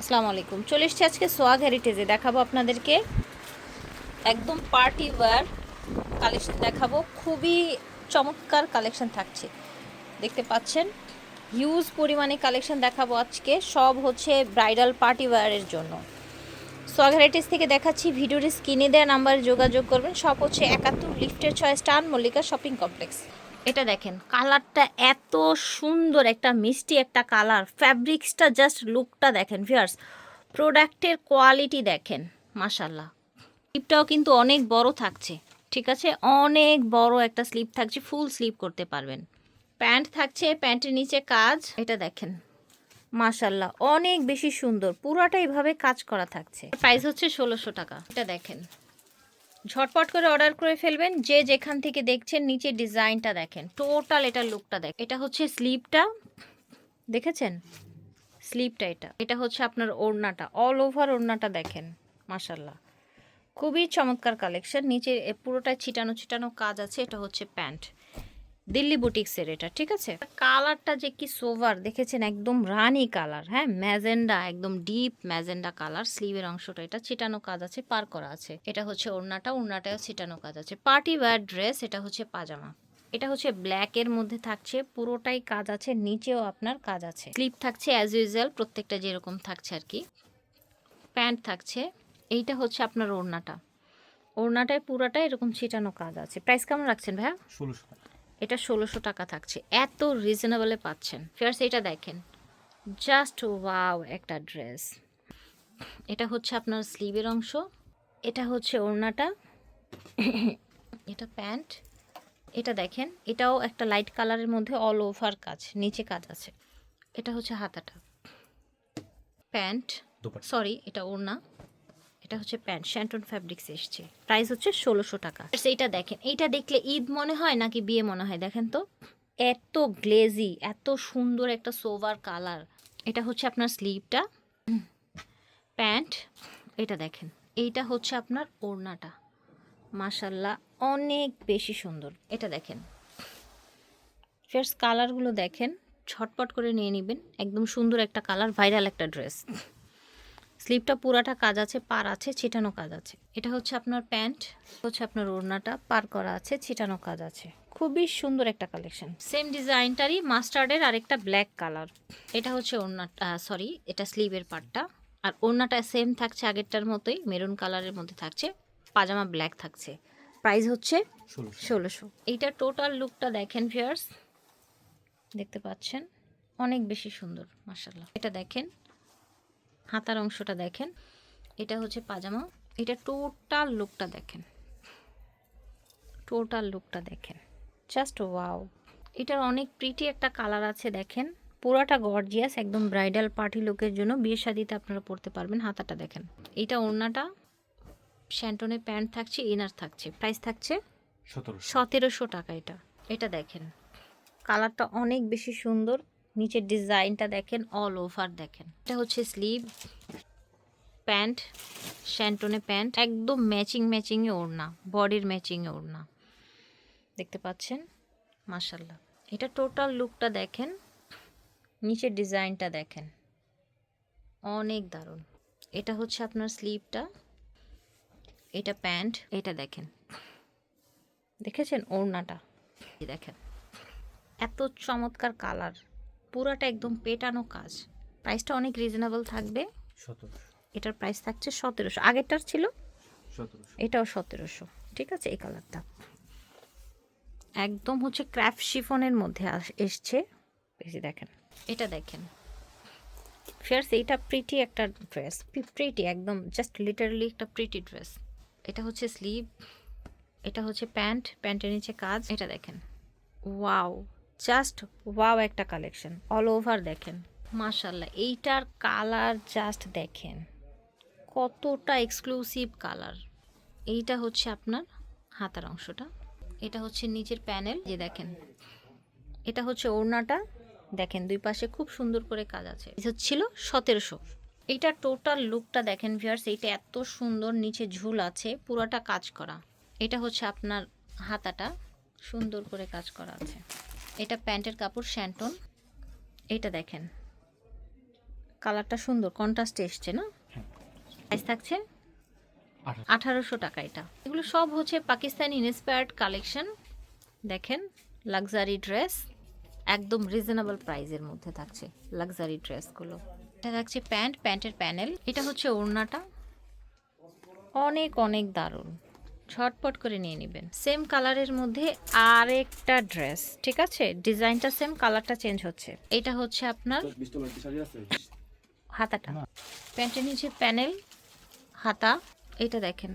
আসসালামু আলাইকুম। চলে এসছি আজকে সোয়াগ হেরিটেজে দেখাবো আপনাদেরকে একদম পার্টি ওয়্যার কালেকশন দেখাবো। খুবই চমৎকার কালেকশন থাকছে। দেখতে পাচ্ছেন? হিউজ পরিমাণে কালেকশন দেখাবো আজকে। সব হচ্ছে ব্রাইডাল পার্টি ওয়্যারের জন্য। সোয়াগ হেরিটেজ থেকে দেখাচ্ছি। ভিডিওর স্ক্রিনে দেওয়া নাম্বারে যোগাযোগ করবেন। সব হচ্ছে একাত্তর লিফটের ছয় স্টার মল্লিকা শপিং কমপ্লেক্স এটা দেখেন, কালারটা এত সুন্দর, একটা মিষ্টি একটা কালার। ফ্যাব্রিক্সটা জাস্ট লুকটা দেখেন ভিয়ার্স প্রোডাক্টের কোয়ালিটি দেখেন মাশাল্লাহ স্লিপটাও কিন্তু অনেক বড় থাকছে, ঠিক আছে? অনেক বড় একটা স্লিপ থাকছে, ফুল স্লিপ করতে পারবেন। প্যান্ট থাকছে, প্যান্টের নিচে কাজ। এটা দেখেন মাশাল্লাহ অনেক বেশি সুন্দর। পুরাটা এইভাবে কাজ করা থাকছে। প্রাইস হচ্ছে ষোলোশো টাকা। এটা দেখেন ঝটপট করে অর্ডার করে ফেলবেন। যে যেখান থেকে দেখছেন, নিচে ডিজাইনটা দেখেন। টোটাল এটা লুকটা দেখ এটা হচ্ছে স্লিপটা দেখেছেন? স্লিপটা এটা। এটা হচ্ছে আপনার ওড়নাটা। অল ওভার ওড়নাটা দেখেন। মাশাল্লাহ খুবই চমৎকার কালেকশন নিচে পুরোটা ছিটানো ছিটানো কাজ আছে। এটা হচ্ছে প্যান্ট। দিল্লি বুটিক্সের এটা, ঠিক আছে? কালারটা যে কি সোভার, দেখেছেন? একদম রানি কালার হ্যাঁ? ম্যাজেন্ডা, একদম ডিপ ম্যাজেন্ডা কালার, স্লিভের অংশটা, এটা ছিটানো কাজ আছে, পার করা আছে। এটা হচ্ছে ওড়নাটা ওড়নাটাও ছিটানো কাজ আছে। পার্টি ওয়্যার ড্রেস, এটা হচ্ছে পাজামা। এটা হচ্ছে ব্ল্যাকের মধ্যে থাকছে, পুরোটাই কাজ আছে, নিচেও আপনার কাজ আছে। স্লিপ থাকছে অ্যাজ ইউজুয়াল প্রত্যেকটা যেরকম থাকছে আর কি। প্যান্ট থাকছে, এইটা হচ্ছে আপনার ওড়নাটা। ওড়নাটায় পুরাটাই এরকম ছিটানো কাজ আছে। প্রাইস কেমন রাখছেন ভাইয়া? ষোলোশো এটা ষোলোশো টাকা থাকছে। এত রিজনেবলে পাচ্ছেন। ফিয়ার্স এটা দেখেন। জাস্ট ওয়াও একটা ড্রেস এটা হচ্ছে আপনার স্লিভের অংশ। এটা হচ্ছে ওড়নাটা। এটা প্যান্ট। এটা দেখেন এটাও একটা লাইট কালারের মধ্যে অল ওভার কাজ নিচে কাজ আছে। এটা হচ্ছে হাতাটা। প্যান্ট। সরি এটা ওড়না। এটা হচ্ছে প্যান্ট শ্যান্টন ফ্যাব্রিক্স এসছে। প্রাইস হচ্ছে ষোলোশো টাকা। এইটা দেখেন, এইটা দেখলে ঈদ মনে হয় নাকি বিয়ে মনে হয়? দেখেন তো, এত গ্লেজি এত সুন্দর একটা সোভার কালার এটা হচ্ছে আপনার স্লিভটা প্যান্ট, এটা দেখেন, এইটা হচ্ছে আপনার ওড়নাটা। মাশাল্লাহ অনেক বেশি সুন্দর। এটা দেখেন ফেয়ার্স কালারগুলো দেখেন ছটপট করে নিয়ে নেবেন। একদম সুন্দর একটা কালার ভাইরাল একটা ড্রেস স্লিপটা পুরাটা কাজ আছে পার আছে ছিটানো কাজ আছে। এটা হচ্ছে আপনার প্যান্ট হচ্ছে আপনার ওড়নাটা পার করা আছে ছিটানো কাজ আছে। খুবই সুন্দর একটা কালেকশন। সেম ডিজাইনটারই মাস্টার্ডের আরেকটা ব্ল্যাক কালার এটা হচ্ছে ওড়নাটা সরি এটা স্লিভের পার্টটা আর ওড়নাটা সেম থাকছে আগেরটার মতোই মেরুন কালারের মধ্যে থাকছে পাজামা ব্ল্যাক থাকছে। প্রাইস হচ্ছে ষোলোশো। এইটা টোটাল লুকটা দেখেন ভিয়ার্স দেখতে পাচ্ছেন? অনেক বেশি সুন্দর মার্শাল্লাহ এটা দেখেন হাতার অংশটা দেখেন। এটা হচ্ছে পাজামা। এটা টোটাল লুকটা দেখেন। টোটাল লুকটা দেখেন। Just wow. এটার অনেক প্রিটি একটা কালার আছে দেখেন। পুরাটা গর্জিয়াস একদম ব্রাইডাল পার্টি লুকের জন্য বিয়ে শাদিতে আপনারা পরতে পারবেন হাতাটা দেখেন। এটা ওড়নাটা শ্যান্টনে প্যান্ট থাকছে ইনার থাকছে। প্রাইস থাকছে সতেরোশো। সতেরোশো টাকা এটা। এটা দেখেন। কালারটা অনেক বেশি সুন্দর। নিচের ডিজাইনটা দেখেন অল ওভার দেখেন। এটা হচ্ছে স্লিভ প্যান্ট শ্যান্টনে প্যান্ট, একদম ম্যাচিং ম্যাচিংয়ে ওড়না বডির ম্যাচিংয়ে ওড়না। দেখতে পাচ্ছেন? মাশাল্লাহ এটা টোটাল লুকটা দেখেন, নিচের ডিজাইনটা দেখেন। অনেক দারুণ। এটা হচ্ছে আপনার স্লিভটা এটা প্যান্ট, এটা দেখেন। দেখেছেন? ওড়নাটা। দেখেন। এত চমৎকার কালার। পুরাটা একদম পেটানো কাজ। প্রাইসটা অনেক রিজনেবল থাকবে। এটার প্রাইস থাকছে সতেরোশো। আগেরটার ছিল? এটাও সতেরোশো। ঠিক আছে? এই কালারটা একদম হচ্ছে ক্র্যাফট শিফনের মধ্যে এসছে। বেশি দেখেন। এটা দেখেন। ফিয়ার্স এইটা প্রিটি একটা ড্রেস প্রিটি একদম জাস্ট লিটারালি একটা প্রিটি ড্রেস এটা হচ্ছে স্লিভ এটা হচ্ছে প্যান্ট প্যান্টের নিচে কাজ। এটা দেখেন। ওয়াও জাস্ট ওয়াও একটা কালেকশন, অল ওভার দেখেন। মাশাল্লাহ এইটার কালার জাস্ট দেখেন। কতটা এক্সক্লুসিভ কালার। এইটা হচ্ছে আপনার হাতার অংশটা। এটা হচ্ছে নিচের প্যানেল যে দেখেন। এটা হচ্ছে ওড়নাটা। দেখেন, দুই পাশে খুব সুন্দর করে কাজ আছে। এটা ছিল সতেরোশো। এইটা টোটাল লুকটা দেখেন ভিয়ার্স এইটা এত সুন্দর, নিচে ঝুল আছে, পুরোটা কাজ করা। এটা হচ্ছে আপনার হাতাটা, সুন্দর করে কাজ করা আছে। এটা প্যান্টের কাপড় শ্যান্টন এটা দেখেন। কালারটা সুন্দর কন্ট্রাস্ট এসছে না? হ্যাঁ। প্রাইস থাকছে আঠারোশো। টাকা এটা। এগুলো সব হচ্ছে পাকিস্তানি ইন্সপায়ার্ড কালেকশন দেখেন লাক্সারি ড্রেস একদম রিজনেবল প্রাইজের মধ্যে থাকছে লাক্সারি ড্রেসগুলো এটা থাকছে প্যান্ট প্যান্টের প্যানেল এটা হচ্ছে ওড়নাটা। অনেক অনেক দারুণ। ঝটপট করে নিয়ে নেবেন। সেম কালারের মধ্যে আরেকটা ড্রেস ঠিক আছে? ডিজাইনটা সেম কালারটা চেঞ্জ হচ্ছে। এটা হচ্ছে আপনার হাতাটা। প্যান্টের নিচে প্যানেল হাতা এটা দেখেন।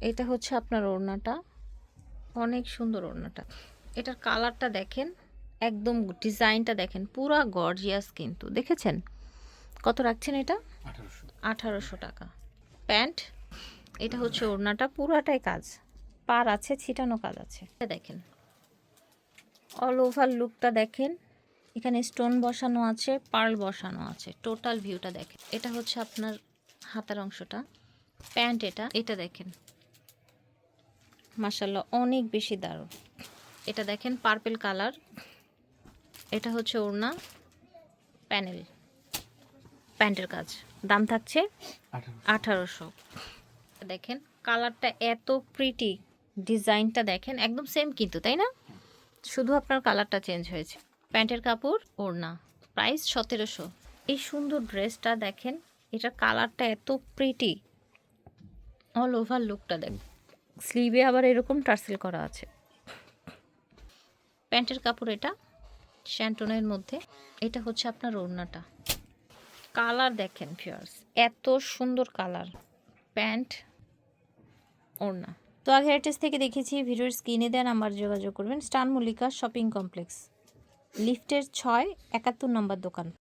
এটা হচ্ছে আপনার ওড়নাটা। অনেক সুন্দর ওড়নাটা। এটার কালারটা দেখেন একদম ডিজাইনটা দেখেন পুরা গর্জিয়াস কিন্তু। দেখেছেন? কত রাখছেন এটা? আঠারোশো। আঠারোশো টাকা। প্যান্ট এটা হচ্ছে ওড়নাটা পুরাটাই কাজ। পার আছে ছিটানো কাজ আছে। এটা দেখেন। অল ওভার লুকটা দেখেন। এখানে স্টোন বসানো আছে পার্ল বসানো আছে। টোটাল ভিউটা দেখেন। এটা হচ্ছে আপনার হাতার অংশটা। প্যান্ট এটা এটা দেখেন। মাসাল্লাহ অনেক বেশি দারুণ। এটা দেখেন পার্পেল কালার এটা হচ্ছে ওড়না প্যানেল প্যান্টের কাজ। দাম থাকছে আঠারোশো। দেখেন, কালারটা এত প্রিটি ডিজাইনটা দেখেন, একদম সেম কিন্তু, তাই না? শুধু আপনার কালারটা চেঞ্জ হয়েছে। প্যান্টের কাপড়, ওড়না প্রাইস সতেরোশো। এই সুন্দর ড্রেসটা দেখেন, এটার কালারটা এত প্রিটি অল ওভার লুকটা দেখ স্লিভে আবার এরকম টার্সেল করা আছে। প্যান্টের কাপড় এটা শ্যান্টনের মধ্যে। এটা হচ্ছে আপনার ওড়নাটা। কালার দেখেন ফিয়ার্স এত সুন্দর কালার। প্যান্ট ওড়না তো আগে অ্যাড্রেস থেকে দেখেছি, ভিডিওর স্ক্রিনে দেন আমার যোগাযোগ করবেন। স্টান মল্লিকা শপিং কমপ্লেক্স। লিফটের ছয়, একাত্তর নম্বর দোকান।